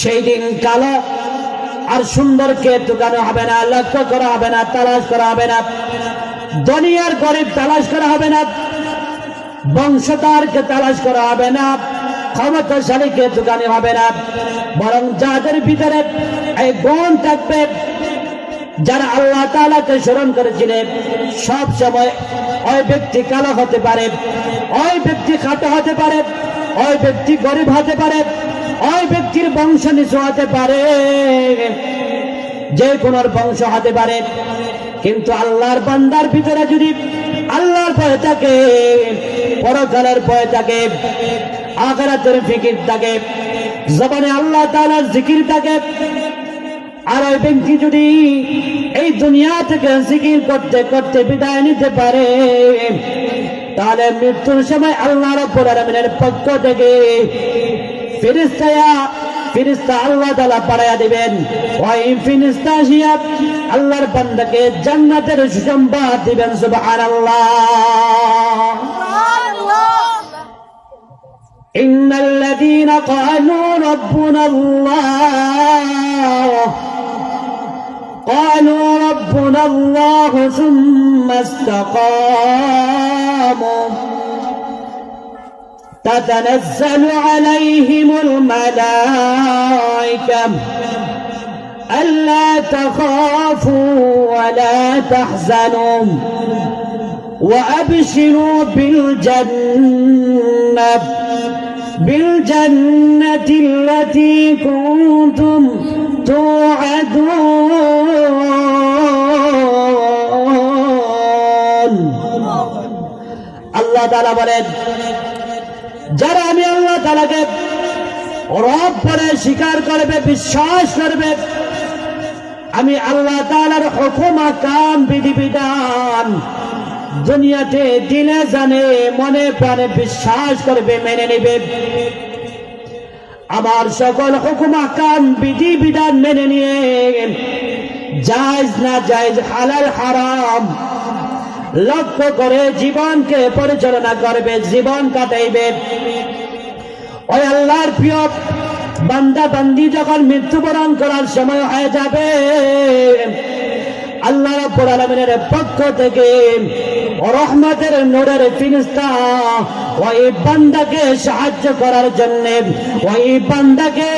সেই দিন কালো আর সুন্দরকে দোকানো হবে না, লক্ষ্য করা হবে না, তালাশ করা হবে না। দুনিয়ার গরিব তালাশ করা হবে না, বংশধরকে তালাশ করা হবে না ক্ষমতাশালীকে দোকানে হবে না। বরং যাদের ভিতরে এই গুণ থাকবে, যারা আল্লাহ তালাকে স্মরণ করেছিলেন সব সময় ওই ব্যক্তি কালো হতে পারে, ওই ব্যক্তি খাটো হতে পারে, ওই ব্যক্তি গরিব হতে পারে ওই ব্যক্তির বংশ নিচু হতে পারে। যে কোন বংশ হতে পারে। কিন্তু আল্লাহর বান্দার ভিতরে যদি আল্লাহর ভয় থাকে, পরকালের ভয় থাকে, আখরাতের ফিকির থাকে, জবানে আল্লাহ তাআলার জিকির থাকে, আর ওই ব্যক্তি যদি এই দুনিয়া থেকে জিকির করতে করতে বিদায় নিতে পারে, তাহলে মৃত্যুর সময় আল্লাহ রব্বুল আলামিনের পক্ষ থেকে ফেরেশতায়া ফেরেশতা আল্লাহ তাআলা পাঠায়া দিবেন ওই ফেরেশতা আসিয়া আল্লাহর বান্দাকে জান্নাতের সুসংবাদ দিবেন সুবহানাল্লাহ إن الذين قالوا ربنا الله قالوا ربنا الله ثم استقاموا تتنزل عليهم الملائكة ألا تخافوا ولا تحزنوا وأبشروا بالجنة بالجنة التي كنتم توعدون আল্লাহ তালা বলেন যারা আমি আল্লাহ তালাকে রব বলে স্বীকার করবে, বিশ্বাস করবে, আমি আল্লাহ তালার হুকুম, আকাম, বিধিবিধান দুনিয়াতে দিনে জানে, মনে প্রাণে বিশ্বাস করবে, মেনে নেবে। আমার সকল হুকুম, আকাম বিধি বিধান মেনে নিয়ে, জায়জ না জায়জ, হালাল, হারাম লক্ষ্য করে জীবনকে পরিচালনা করবে, জীবন কাটাইবে। ওই আল্লাহর প্রিয় বান্দা, বান্দি যখন মৃত্যুবরণ করার সময় হয়ে যাবে, আল্লাহ রাব্বুল আলামিনের পক্ষ থেকে রহমতের নূরের ফিরিস্তা ওই বান্দাকে সাহায্য করার জন্য, ওই বান্দাকে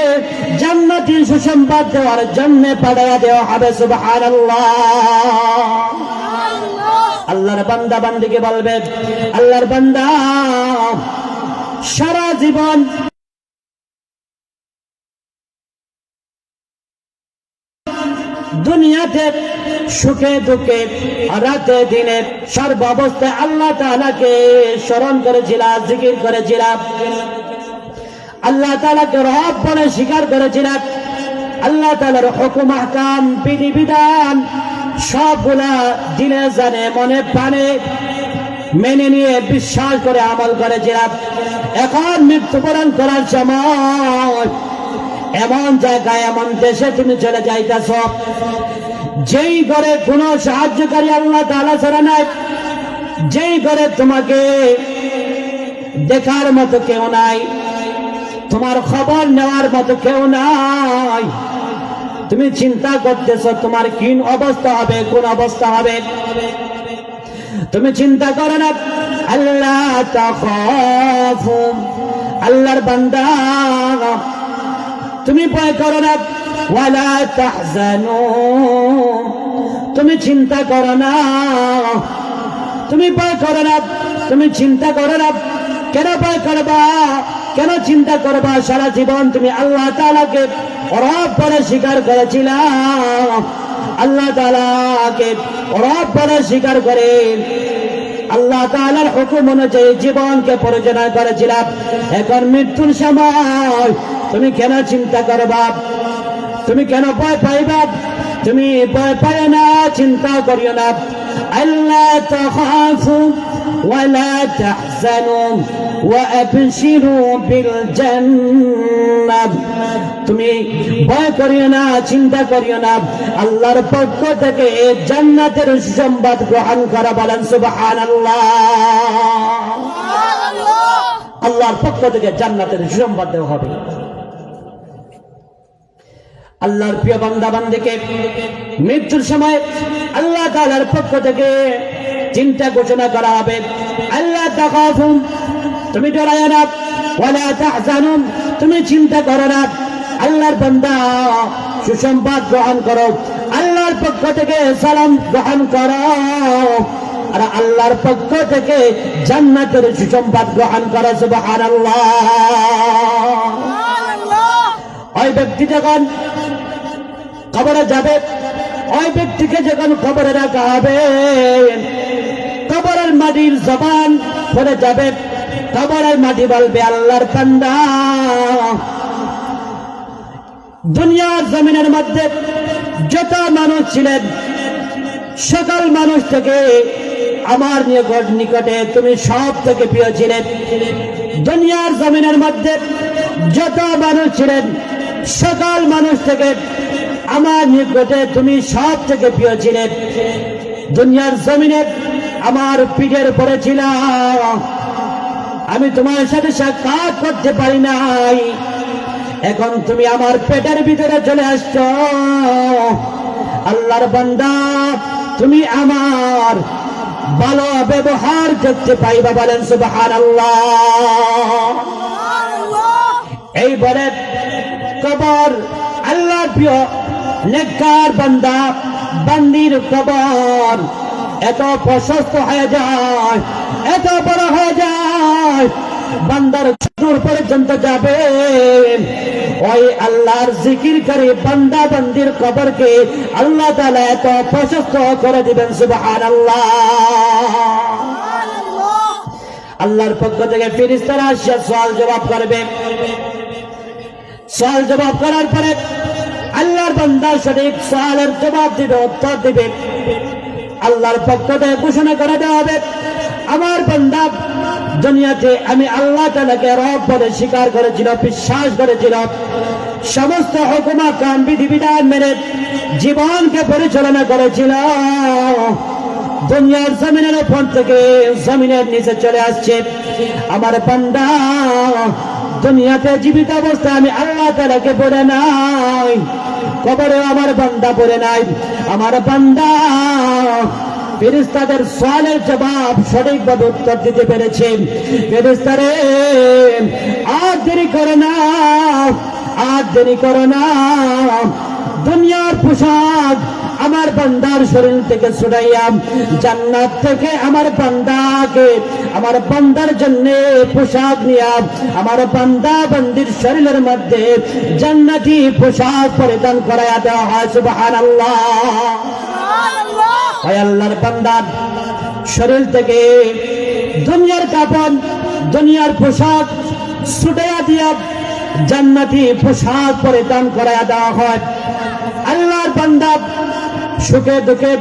জান্নাতি সুসংবাদ দেওয়ার জন্য পাঠাইয়া দেওয়া হবে, সুবহানাল্লাহ। আল্লাহর বান্দা বান্দিকে বলবে, আল্লাহর বান্দা, সারা জীবন দুনিয়াতে সুখে দুঃখে, রাতে দিনে সর্ব অবস্থায় আল্লাহ তাআলাকে স্মরণ করেছিলাম, জিকির করেছিলাম। আল্লাহ তাআলাকে রব স্বীকার করেছিলাম। আল্লাহ তালার হুকুম, আহকাম, বিধি, বিধান সবগুলা দিনে জানে, মনে প্রাণে মেনে নিয়ে বিশ্বাস করে আমল করেছিলাম এখন মৃত্যুবরণ করার সময় এমন জায়গায়, এমন দেশে তুমি চলে যাইতেছ, যেই ঘরে কোনো সাহায্যকারী আল্লাহ তাআলা ছাড়া নাই, যেই ঘরে তোমাকে দেখার মতো কেউ নাই, তোমার খবর নেওয়ার মতো কেউ নাই। তুমি চিন্তা করতেছ, তোমার কি অবস্থা হবে, কোন অবস্থা হবে? তুমি চিন্তা করো না। আল্লাহ আল্লাহর বান্দা। তুমি ভয় করো না। তুমি চিন্তা করো না। তুমি ভয় করো না। তুমি চিন্তা করো না। কেন ভয় করবা? কেন চিন্তা করবা? সারা জীবন তুমি আল্লাহ তাআলাকে রব বলে স্বীকার করেছিলাম। আল্লাহ তাআলাকে রব বলে স্বীকার করে আল্লাহ তাআলার হুকুম অনুযায়ী জীবনকে পরিচালনা করেছিলাম। এখন মৃত্যুর সময়। তুমি কেন চিন্তা করবা তুমি কেন ভয় পাইবা? তুমি ভয় পাই না চিন্তা করিও না। আল্লাহ তাখাফু ولا تحزنوا وأبشروا بالجنة তুমি ভয় করিও না চিন্তা করিও না আল্লাহর পক্ষ থেকে জান্নাতের সুসংবাদ গ্রহণ করা বলেন সুবহানাল্লাহ আল্লাহর পক্ষ থেকে জান্নাতের সুসংবাদ দেওয়া হবে আল্লাহর প্রিয় বান্দা বান্দিকে মৃত্যুর সময় আল্লাহ তাআলার পক্ষ থেকে চিন্তা ঘোষণা করা হবে। আল্লাহ তাকাফুম তুমি ডরায় না। ওয়ালা তাহজানুম তুমি চিন্তা করো না। আল্লাহর বান্দা সুসংবাদ গ্রহণ করো। আল্লাহর পক্ষ থেকে সালাম গ্রহণ করো। আর আল্লাহর পক্ষ থেকে জান্নাতের সুসংবাদ গ্রহণ করো সুবহানাল্লাহ। ওই ব্যক্তি যখন খবরে যাবে ওই ব্যক্তিকে যখন কবরে রাখা হবে, কবরের মাটির জবান পরে যাবে। কবরের মাটি বলবে, আল্লাহর পান্ডা দুনিয়ার জমিনের মধ্যে যত মানুষ ছিলেন, সকল মানুষ থেকে আমার নিকট নিকটে তুমি সব থেকে প্রিয় ছিলেন। দুনিয়ার জমিনের মধ্যে যত মানুষ ছিলেন, সকল মানুষ থেকে আমার নিকটে তুমি সব থেকে প্রিয় ছিলেন দুনিয়ার জমিনে আমার পিঠের উপরে ছিল। আমি তোমার সাথে সাক্ষাৎ করতে পারি নাই। এখন তুমি আমার পেটের ভিতরে চলে আসছো। আল্লাহর বান্দা তুমি আমার ভালো ব্যবহার করতে পাইবা বলেন সুবাহান এই বলে কবর আল্লাহর প্রিয় নেককার বান্দা, বান্দির কবর। এত প্রশস্ত হয়ে যায়, এত বড় হয়ে যায়, বান্দার চতুর পর্যন্ত যাবে। ওই আল্লাহর জিকির করে বান্দা, বান্দির কবরকে আল্লাহ তালা এত প্রশস্ত করে দিবেন, সুবহানাল্লাহ। আল্লাহর পক্ষ থেকে ফিরিস্তারা আসিয়া সওয়াল জবাব করবে। সওয়াল জবাব করার পরে আল্লাহর বান্দা সঠিক সওয়ালের জবাব দিবে, উত্তর দিবে। আল্লাহর পক্ষ থেকে ঘোষণা করে দেওয়া হবে, আমার বান্দা দুনিয়াতে আমি আল্লাহ তালাকে রব বলে স্বীকার করেছিল, বিশ্বাস করেছিল। সমস্ত হুকুমা, কাম, বিধিবিধান মেনে জীবনকে পরিচালনা করেছিল। দুনিয়ার জমিনের উপর থেকে জমিনের নিচে চলে আসছে। আমার পান্ডা দুনিয়াতে জীবিত অবস্থায় আমি আল্লাহ তালাকে পড়ে নাই। কবরে আমার বান্দা পড়ে নাই। আমার বান্দা ফেরিস্তাদের সওয়ালের জবাব সঠিকভাবে উত্তর দিতে পেরেছেন ফেরিস্তারে আর দেরি করে না, আর দেরি করো না। দুনিয়ার পোশাক আমার বান্দার শরীর থেকে ছুটাইয়াম। জান্নাত থেকে আমার বান্দাকে, আমার বান্দার জন্য পোশাক নিয়াম। আমার বান্দা বান্দির শরীরের মধ্যে জান্নাতি পোশাক পরিধান করাইয়া দেওয়া হয় হয় আল্লাহর শরীর থেকে দুনিয়ার কাপড়, দুনিয়ার পোশাক ছুটাইয়া দিয়া জান্নাতি পোশাক পরিধান করাইয়া দেওয়া হয়। আল্লাহর বান্দা সুখে দুঃখে